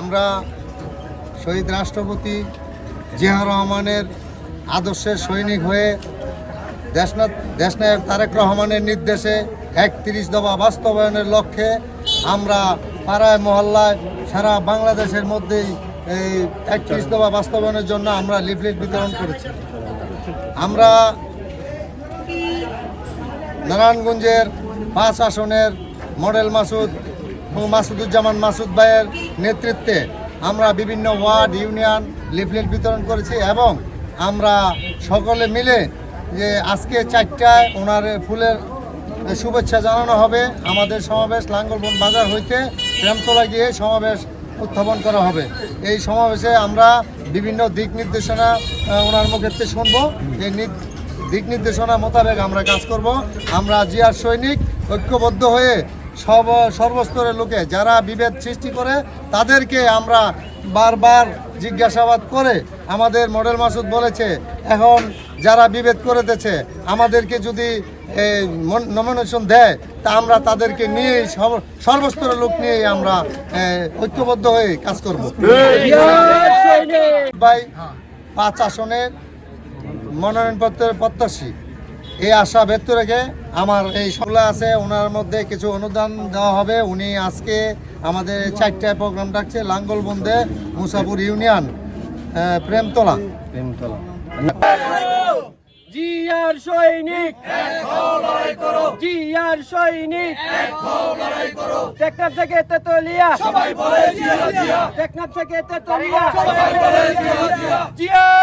আমরা শহীদ রাষ্ট্রপতি জিয়া রহমানের আদর্শের সৈনিক হয়ে দেশনাথ, দেশনায়ক তারেক রহমানের নির্দেশে একত্রিশ দফা বাস্তবায়নের লক্ষ্যে আমরা পাড়ায়, মহল্লায়, সারা বাংলাদেশের মধ্যেই এই একত্রিশ দফা বাস্তবায়নের জন্য আমরা লিফলেট বিতরণ করেছি। আমরা নারায়ণগঞ্জের পাঁচ আসনের মডেল মাসুদ মাসুদুজ্জামান মাসুদ ভাইয়ের নেতৃত্বে আমরা বিভিন্ন ওয়ার্ড, ইউনিয়ন, লিফলেট বিতরণ করেছি এবং আমরা সকলে মিলে যে আজকে চারটায় ওনার ফুলের শুভেচ্ছা জানানো হবে। আমাদের সমাবেশ লাঙ্গলবন বাজার হইতে প্রেমতলা গিয়ে সমাবেশ উত্থাপন করা হবে। এই সমাবেশে আমরা বিভিন্ন দিক নির্দেশনা ওনার মুখেতে শুনব। এই দিক নির্দেশনা মোতাবেক আমরা কাজ করব। আমরা জিয়ার সৈনিক ঐক্যবদ্ধ হয়ে সব সর্বস্তরের লোকে যারা বিভেদ সৃষ্টি করে তাদেরকে আমরা বারবার জিজ্ঞাসাবাদ করে আমাদের মডেল মাসুদ বলেছে এখন যারা বিভেদ করে দিয়েছে আমাদেরকে যদি নমিনেশন দেয় তা আমরা তাদেরকে নিয়ে সর্বস্তরের লোক নিয়ে আমরা ঐক্যবদ্ধ হয়ে কাজ করব। ভাই পাঁচ আসনের মনোনয়নপত্রের প্রত্যাশী। এই আশা ব্যক্ত রেখে আমার এই সবলা আছে ওনার মধ্যে কিছু অনুদান দেওয়া হবে। উনি আজকে আমাদের চারটায় প্রোগ্রাম ডাকছে লাঙ্গলবন্দে মুসাপুর ইউনিয়ন আহ, প্রেমতলা। জিয়ার সৈনিক জিয়ার সৈনিক। টেকনাফ থেকে তেতুলিয়া টেকনাফ থেকে তেতুলিয়া। জিয়ার সৈনিক